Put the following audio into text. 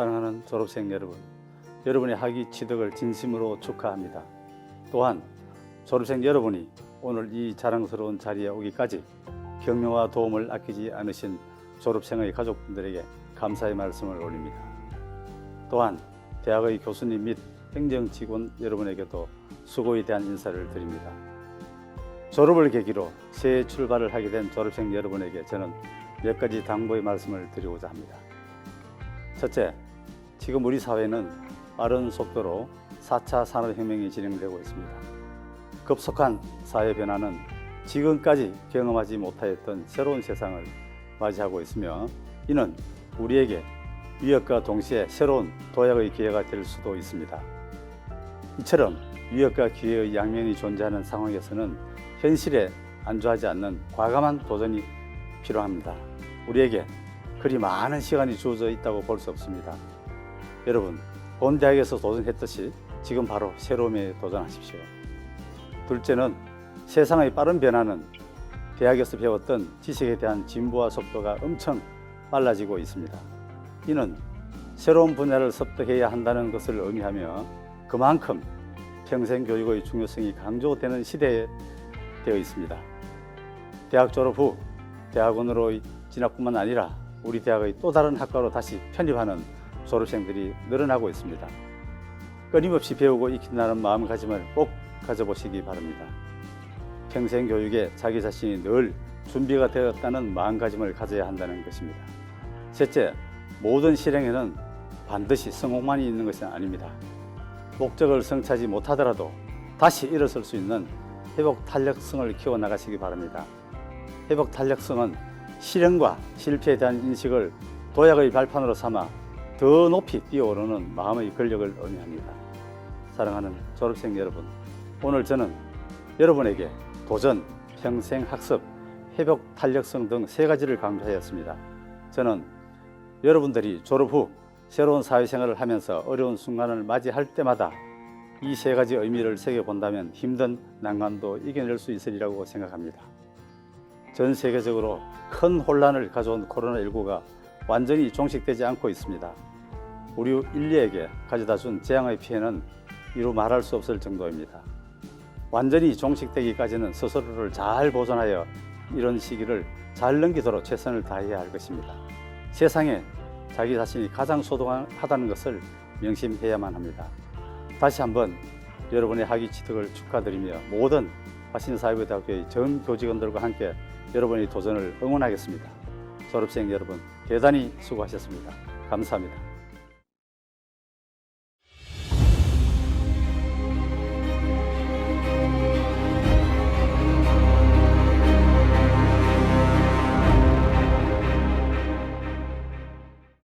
사랑하는 졸업생 여러분, 여러분의 학위 취득을 진심으로 축하합니다. 또한 졸업생 여러분이 오늘 이 자랑스러운 자리에 오기까지 격려와 도움을 아끼지 않으신 졸업생의 가족분들에게 감사의 말씀을 올립니다. 또한 대학의 교수님 및 행정 직원 여러분에게도 수고에 대한 인사를 드립니다. 졸업을 계기로 새 출발을 하게 된 졸업생 여러분에게 저는 몇 가지 당부의 말씀을 드리고자 합니다. 첫째, 지금 우리 사회는 빠른 속도로 4차 산업혁명이 진행되고 있습니다. 급속한 사회 변화는 지금까지 경험하지 못하였던 새로운 세상을 맞이하고 있으며 이는 우리에게 위협과 동시에 새로운 도약의 기회가 될 수도 있습니다. 이처럼 위협과 기회의 양면이 존재하는 상황에서는 현실에 안주하지 않는 과감한 도전이 필요합니다. 우리에게 그리 많은 시간이 주어져 있다고 볼 수 없습니다. 여러분, 본 대학에서 도전했듯이 지금 바로 새로움에 도전하십시오. 둘째는 세상의 빠른 변화는 대학에서 배웠던 지식에 대한 진보와 속도가 엄청 빨라지고 있습니다. 이는 새로운 분야를 습득해야 한다는 것을 의미하며 그만큼 평생 교육의 중요성이 강조되는 시대에 되어 있습니다. 대학 졸업 후 대학원으로 진학뿐만 아니라 우리 대학의 또 다른 학과로 다시 편입하는 졸업생들이 늘어나고 있습니다. 끊임없이 배우고 익힌다는 마음가짐을 꼭 가져보시기 바랍니다. 평생 교육에 자기 자신이 늘 준비가 되었다는 마음가짐을 가져야 한다는 것입니다. 셋째, 모든 실행에는 반드시 성공만이 있는 것은 아닙니다. 목적을 성취하지 못하더라도 다시 일어설 수 있는 회복 탄력성을 키워 나가시기 바랍니다. 회복 탄력성은 실행과 실패에 대한 인식을 도약의 발판으로 삼아 더 높이 뛰어오르는 마음의 권력을 의미합니다. 사랑하는 졸업생 여러분, 오늘 저는 여러분에게 도전, 평생 학습, 회복 탄력성 등 세 가지를 강조하였습니다. 저는 여러분들이 졸업 후 새로운 사회생활을 하면서 어려운 순간을 맞이할 때마다 이 세 가지 의미를 새겨본다면 힘든 난관도 이겨낼 수 있으리라고 생각합니다. 전 세계적으로 큰 혼란을 가져온 코로나19가 완전히 종식되지 않고 있습니다. 우리 인류에게 가져다 준 재앙의 피해는 이루 말할 수 없을 정도입니다. 완전히 종식되기까지는 스스로를 잘 보존하여 이런 시기를 잘 넘기도록 최선을 다해야 할 것입니다. 세상에 자기 자신이 가장 소중하다는 것을 명심해야만 합니다. 다시 한번 여러분의 학위 취득을 축하드리며 모든 화신사회대학교의 전 교직원들과 함께 여러분의 도전을 응원하겠습니다. 졸업생 여러분 대단히 수고하셨습니다. 감사합니다.